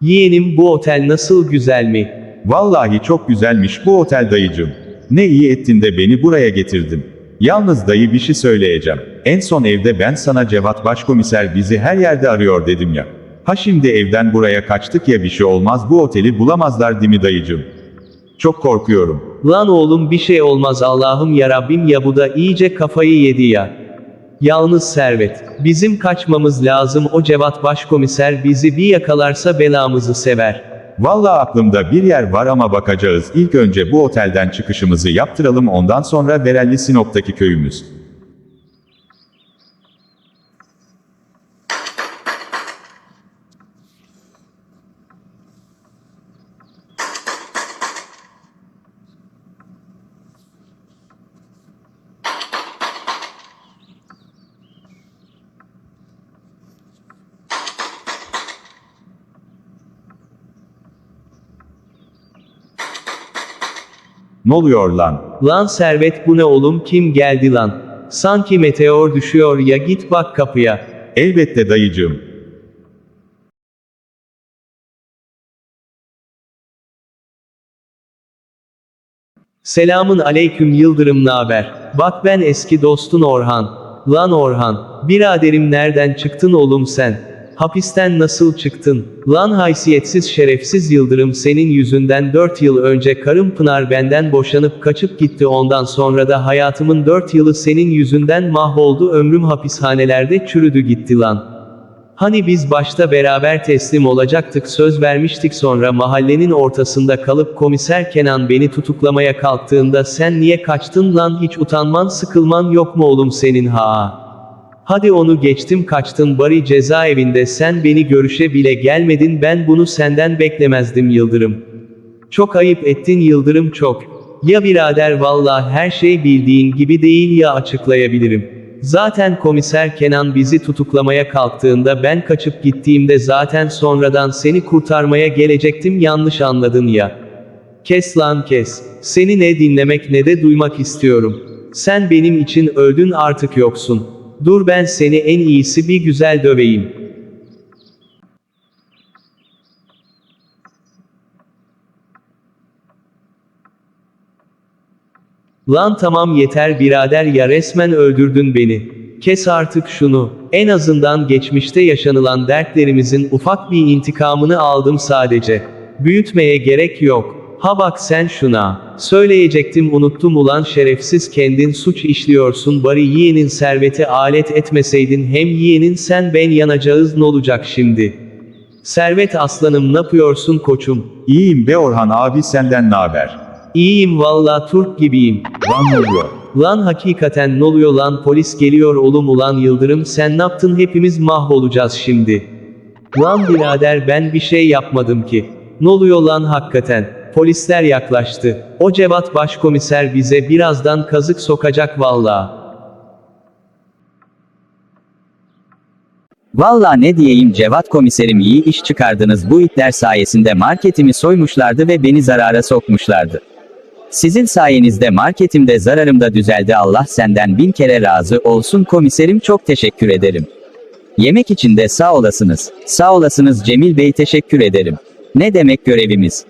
Yeğenim bu otel nasıl güzel mi? Vallahi çok güzelmiş bu otel dayıcım. Ne iyi ettin de beni buraya getirdin. Yalnız dayı bir şey söyleyeceğim. En son evde ben sana Cevat Başkomiser bizi her yerde arıyor dedim ya. Ha şimdi evden buraya kaçtık ya bir şey olmaz bu oteli bulamazlar değil mi dayıcım? Çok korkuyorum. Lan oğlum bir şey olmaz Allah'ım yarabbim ya bu da iyice kafayı yedi ya. Yalnız Servet, bizim kaçmamız lazım o Cevat Başkomiser bizi bir yakalarsa belamızı sever. Vallahi aklımda bir yer var ama bakacağız. İlk önce bu otelden çıkışımızı yaptıralım ondan sonra Berelli Sinop'taki köyümüz. Ne oluyor lan? Lan Servet bu ne oğlum kim geldi lan? Sanki meteor düşüyor ya git bak kapıya. Elbette dayıcığım. Selamın aleyküm Yıldırım naber? Bak ben eski dostun Orhan. Lan Orhan, biraderim nereden çıktın oğlum sen? Hapisten nasıl çıktın? Lan haysiyetsiz şerefsiz Yıldırım senin yüzünden 4 yıl önce karım Pınar benden boşanıp kaçıp gitti ondan sonra da hayatımın 4 yılı senin yüzünden mahvoldu ömrüm hapishanelerde çürüdü gitti lan. Hani biz başta beraber teslim olacaktık söz vermiştik sonra mahallenin ortasında kalıp komiser Kenan beni tutuklamaya kalktığında sen niye kaçtın lan hiç utanman sıkılman yok mu oğlum senin ha? Hadi onu geçtim kaçtın bari cezaevinde sen beni görüşe bile gelmedin ben bunu senden beklemezdim Yıldırım. Çok ayıp ettin Yıldırım çok. Ya birader valla her şey bildiğin gibi değil ya açıklayabilirim. Zaten komiser Kenan bizi tutuklamaya kalktığında ben kaçıp gittiğimde zaten sonradan seni kurtarmaya gelecektim yanlış anladın ya. Kes lan kes. Seni ne dinlemek ne de duymak istiyorum. Sen benim için öldün artık yoksun. Dur ben seni en iyisi bir güzel döveyim. Lan tamam yeter birader ya resmen öldürdün beni. Kes artık şunu. En azından geçmişte yaşanılan dertlerimizin ufak bir intikamını aldım sadece. Büyütmeye gerek yok. Ha bak sen şuna. Söyleyecektim unuttum ulan şerefsiz kendin suç işliyorsun bari yeğenin serveti alet etmeseydin hem yeğenin sen ben yanacağız ne olacak şimdi? Servet aslanım ne yapıyorsun koçum? İyiyim be Orhan abi senden ne haber? İyiyim valla Türk gibiyim. Lan ne oluyor? Lan hakikaten ne oluyor lan polis geliyor oğlum ulan Yıldırım sen ne yaptın hepimiz mahvolacağız şimdi. Lan birader ben bir şey yapmadım ki. Ne oluyor lan hakikaten. Polisler yaklaştı. O Cevat başkomiser bize birazdan kazık sokacak valla. Valla ne diyeyim Cevat komiserim iyi iş çıkardınız bu itler sayesinde marketimi soymuşlardı ve beni zarara sokmuşlardı. Sizin sayenizde marketimde zararım da düzeldi Allah senden bin kere razı olsun komiserim çok teşekkür ederim. Yemek için de sağ olasınız. Sağ olasınız Cemil Bey teşekkür ederim. Ne demek görevimiz?